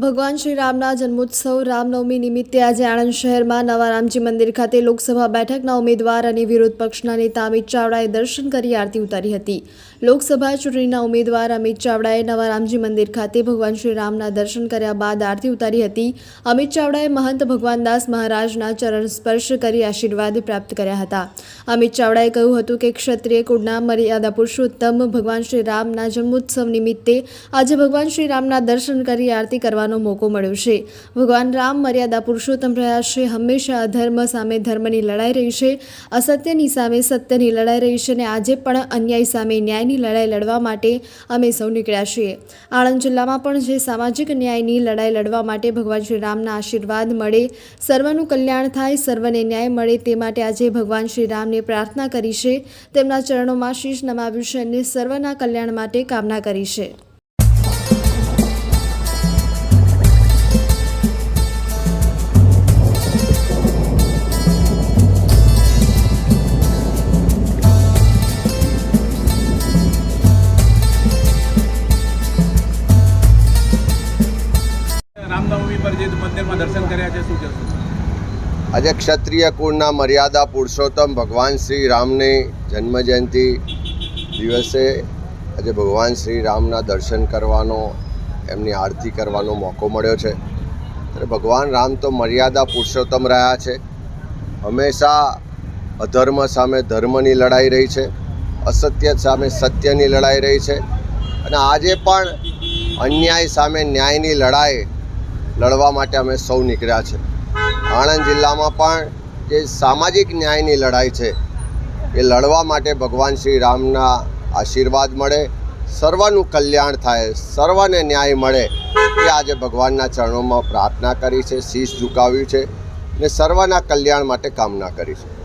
ભગવાન શ્રી રામના જન્મોત્સવ રામનવમી નિમિત્તે આજે આણંદ શહેરમાં નવા રામજી મંદિર ખાતે લોકસભા બેઠકના ઉમેદવાર અને વિરોધ પક્ષના નેતા અમિત ચાવડાએ દર્શન કરી આરતી ઉતારી હતી. લોકસભા ચૂંટણીના ઉમેદવાર અમિત ચાવડાએ નવા રામજી મંદિર ખાતે ભગવાન શ્રી રામના દર્શન કર્યા બાદ આરતી ઉતારી હતી. અમિત ચાવડાએ મહંત ભગવાનદાસ મહારાજના ચરણ સ્પર્શ કરી આશીર્વાદ પ્રાપ્ત કર્યા હતા. અમિત ચાવડાએ કહ્યું હતું કે ક્ષત્રિય કુળના મર્યાદા પુરુષોત્તમ ભગવાન શ્રી રામના જન્મોત્સવ નિમિત્તે આજે ભગવાન શ્રી રામના દર્શન કરી આરતી કરવાનો મોકો મળ્યો છે. ભગવાન રામ મર્યાદા પુરુષોત્તમ રહ્યા છે. હંમેશા અધર્મ સામે ધર્મની લડાઈ રહી છે. અસત્યની સામે સત્યની લડાઈ રહી છે અને આજે પણ અન્યાય સામે ન્યાયની લડાઈ લડવા માટે અમે સૌ નીકળ્યા છીએ. આણંદ જિલ્લામાં પણ જે સામાજિક ન્યાયની લડાઈ લડવા માટે ભગવાન શ્રી રામના આશીર્વાદ મળે, સર્વનું કલ્યાણ થાય, સર્વને ન્યાય મળે તે માટે આજે ભગવાન શ્રી રામને પ્રાર્થના કરી છે. તેમના ચરણોમાં શીશ નમાવ્યું છે અને સર્વના કલ્યાણ માટે કામના કરી છે. આજે ક્ષત્રિય કુળના મર્યાદા પુરુષોત્તમ ભગવાન શ્રી રામની જન્મજયંતિ દિવસે આજે ભગવાન શ્રી રામના દર્શન કરવાનો, એમની આરતી કરવાનો મોકો મળ્યો છે. ભગવાન રામ તો મર્યાદા પુરુષોત્તમ રહ્યા છે. હંમેશા અધર્મ સામે ધર્મની લડાઈ રહી છે. અસત્ય સામે સત્યની લડાઈ રહી છે. અને આજે પણ અન્યાય સામે ન્યાયની લડાઈ લડવા માટે અમે સૌ નીકળ્યા છે. આણંદ જિલ્લામાં પણ જે સામાજિક ન્યાયની લડાઈ છે, એ લડવા માટે ભગવાન શ્રી રામના આશીર્વાદ મળે, સર્વનું કલ્યાણ થાય, સર્વને ન્યાય મળે, એ આજે ભગવાનના ચરણોમાં પ્રાર્થના કરી છે, શીશ ઝુકાવ્યું છે ને સર્વના કલ્યાણ માટે કામના કરી છે.